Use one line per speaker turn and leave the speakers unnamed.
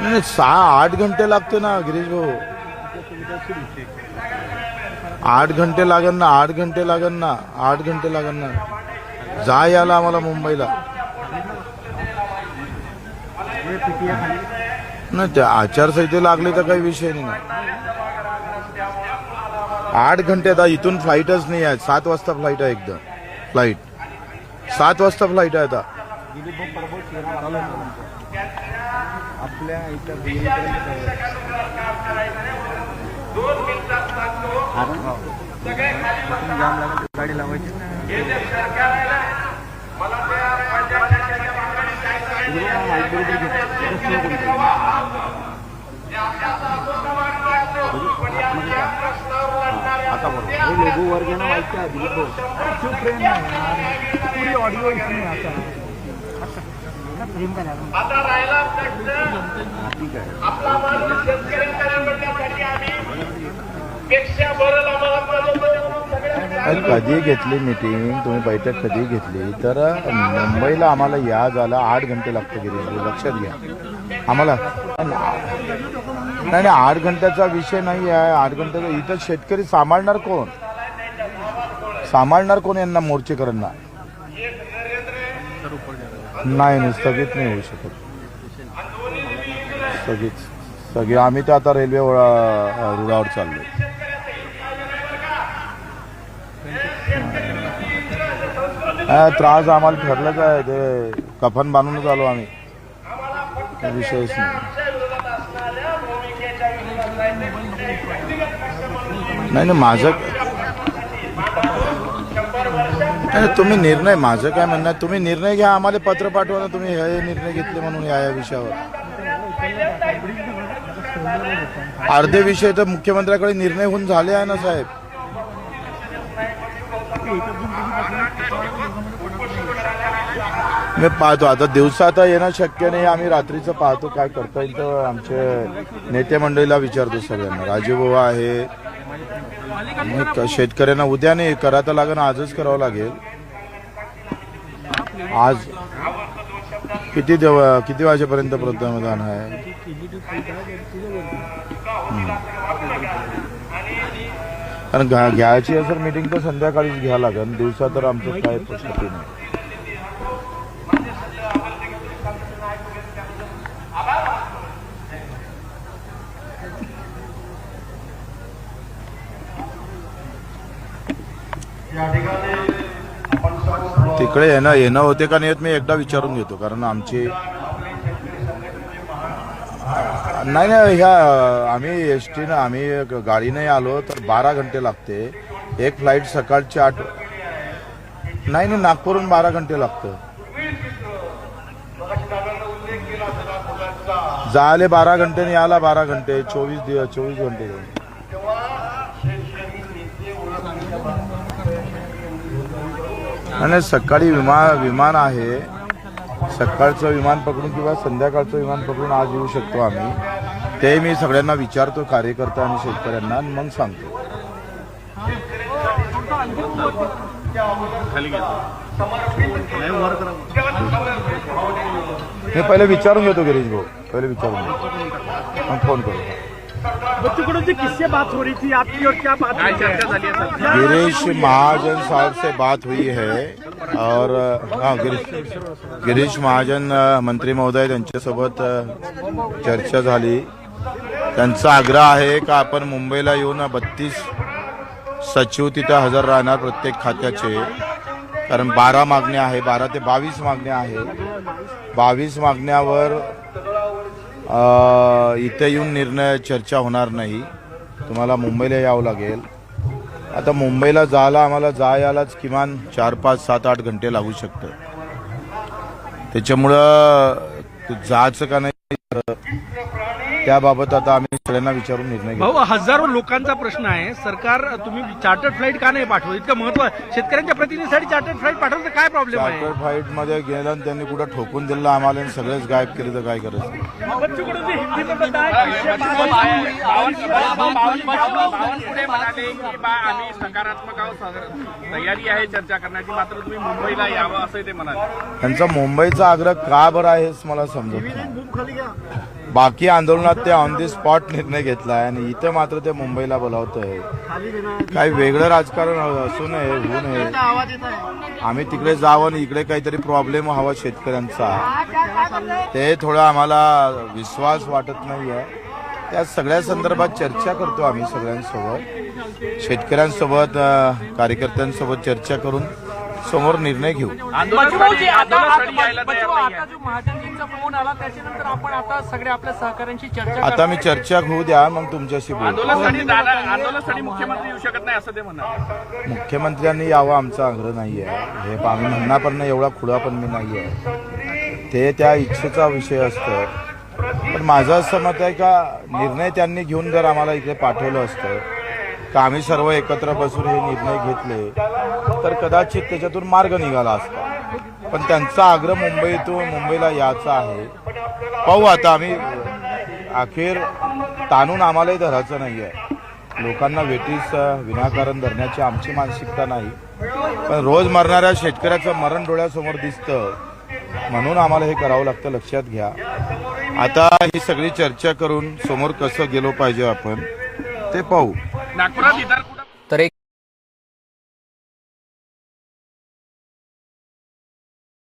नाही सहा आठ घंटे लागते ना गिरीश भाऊ. आठ घंटे लागन ना आठ घंटे लागन ना आठ घंटे लागन ना. जा याला आम्हाला मुंबईला. नाही त्या आचारसंहिते लागली तर काही विषय नाही ना. आठ घंटे आता इथून फ्लाईटच नाही आहे. सात वाजता फ्लाईट आहे एकदम फ्लाईट सात वाजता फ्लाईट आहे आता.
दिलीप भाऊ प्रभू आपल्या इथं दिल्लीपर्यंत जाम गाडी लावायची ना दिलीप भाऊ बरोबर आता. है यार पूरी आता है फ्रेम का ठीक आहे
अरे कधी घेतली मिटिंग तुम्ही बैठक कधी घेतली? तर मुंबईला आम्हाला या झाला आठ घंटे लागते गिरीश लक्षात घ्या. आम्हाला नाही नाही आठ घंट्याचा विषय नाही आहे. आठ घंट्याचा इथं शेतकरी सांभाळणार कोण? सांभाळणार कोण यांना मोर्चेकरांना? नाही नाही स्थगित नाही होऊ शकत. स्थगित स्थगित. आम्ही तर आता रेल्वे रुळावर चाललो त्रास आम्हाला ठरलंच आहे ते कफन बांधूनच आलो आम्ही. विषयच नाही. नाही नाही माझं नाही, तुम्ही निर्णय माझं काय म्हणणं आहे, तुम्ही निर्णय घ्या आम्हाला पत्र पाठवा ना तुम्ही हे निर्णय घेतले म्हणून या या विषयावर. अर्धे विषय तर मुख्यमंत्र्याकडे निर्णय होऊन झाले आहे ना साहेब? मी पाहतो आता दिवसा येणं शक्य नाही आम्ही रात्रीचं पाहतो काय करता येईल तर आमचे नेते मंडळीला विचारतो सगळ्यांना. राजीव बाबा आहे शेतकऱ्यांना उद्या नाही करा तर लागेल आजच करावं लागेल. आज किती देव किती वाजेपर्यंत मतदान आहे? कारण घ्या- घ्यायची असेल मीटिंग तर संध्याकाळीच घ्या लागेल दिवसा तर आमचं काय प्रश्न नाही. तिकडे येणं येणं होते का नाही येत मी एकदा विचारून घेतो कारण आमची नाही नाही ह्या आम्ही एस टीनं आम्ही गाडीने आलो तर बारा घंटे लागते. एक फ्लाईट सकाळची आठ नाही नाही नागपूरहून बारा घंटे लागतं. जायला बारा घंटे आणि याला बारा घंटे चोवीस दिवस चोवीस घंटे. आणि सकाळी विमान विमान आहे. सकाळचं विमान पकडून किंवा संध्याकाळचं विमान पकडून आज येऊ शकतो आम्ही. ते मी सगळ्यांना विचारतो कार्यकर्ता आणि शेतकऱ्यांना आणि मग सांगतो. मी पहिले विचारून घेतो गिरीश भाऊ. पहिले विचारून घेतो. मग फोन करू.
बच्चों को जी किससे बात हो रही थी आपकी और क्या बात है
गिरीश महाजन साहब से बात हुई है और हाँ गिरीश गिरीश महाजन मंत्री महोदय त्यांच्यासोबत चर्चा झाली. त्यांचा आग्रह आहे का आपण मुंबईला येऊन बत्तीस सचिव तिथं हजर राहणार प्रत्येक खात्याचे? कारण बारा मागण्या आहे बारा ते बावीस मागण्या आहे. बावीस मागण्यावर इथे येऊन निर्णय चर्चा होणार नाही. तुम्हाला मुंबईला यावं लागेल. आता मुंबईला जायला आम्हाला जा यायलाच किमान चार पाच सात आठ घंटे लागू शकतं. त्याच्यामुळं जायचं का नाही? त्याबाबत आता आम्ही सगळ्यांना विचारून निर्णय घेऊ
भाऊ हजारो लोकांचा प्रश्न आहे. सरकार तुम्ही चार्टर्ड फ्लाईट का नाही पाठवत इतकं महत्त्व आहे. शेतकऱ्यांच्या प्रतिनिधीसाठी चार्टर्ड फ्लाईट पाठवण्याचा काय प्रॉब्लेम आहे?
चार्टर फाईटमध्ये गेलं आणि त्यांनी कुठं ठोकून दिलं आम्हाला आणि सगळेच गायब केले तर काय करायचं?
बच्चू कडू जी हिंदी में बताया किससे बात
बावनकुळे म्हणाले की बा आम्ही सकारात्मक तयारी आहे चर्चा करण्याची. मात्र तुम्ही मुंबईला यावं असं ते म्हणाले.
त्यांचा मुंबईचा आग्रह का बरं आहे हेच मला समजत नाही. बाकी आंदोलनात ते ऑन दी स्पॉट निर्णय घेतलाय आणि इथं मात्र ते मुंबईला बोलावत आहे काही वेगळं राजकारण असू नये होऊ नये. आम्ही तिकडे जावं आणि इकडे काहीतरी प्रॉब्लेम हवा शेतकऱ्यांचा. ते थोडं आम्हाला विश्वास वाटत नाहीये. त्या सगळ्या संदर्भात चर्चा करतो आम्ही सगळ्यांसोबत. शेतकऱ्यांसोबत कार्यकर्त्यांसोबत चर्चा करून समोर निर्णय घेऊ.
आता जो महाजनजींचा फोन आला त्याच्यानंतर आपण आता सगळ्या आपल्या सहकाऱ्यांशी चर्चा
आता मी चर्चा होऊ द्या मग तुमच्याशी बोलतो
आंदोलनस्थळी जाणार आंदोलनस्थळी मुख्यमंत्री येऊ शकत नाही असं ते म्हणाले
मुख्यमंत्र्यांनी यावं आमचा आग्रह नाही आहे हे आम्ही म्हणणार पण नाही एवढा खुडा पण मी नाही आहे ते त्या इच्छेचा विषय असतो. पण माझं असं मत आहे का निर्णय त्यांनी घेऊन जर आम्हाला इकडे पाठवलं असतं का आम्ही सर्व एकत्र बसून हे निर्णय घेतले तर कदाचित त्याच्यातून मार्ग निघाला असता. पण त्यांचा आग्रह मुंबईतून मुंबईला यायचा आहे. पाहू आता आम्ही अखेर ताणून आम्हालाही धरायचं नाही आहे लोकांना वेटीस विनाकारण धरण्याची आमची मानसिकता नाही. पण रोज मरणाऱ्या शेतकऱ्याचं मरण डोळ्यासमोर दिसतं. म्हणून आम्हाला हे करावं लागतं लक्षात घ्या. आता ही सगळी चर्चा करून समोर कसं गेलो पाहिजे आपण ते पाहू.
नागपुरात इतर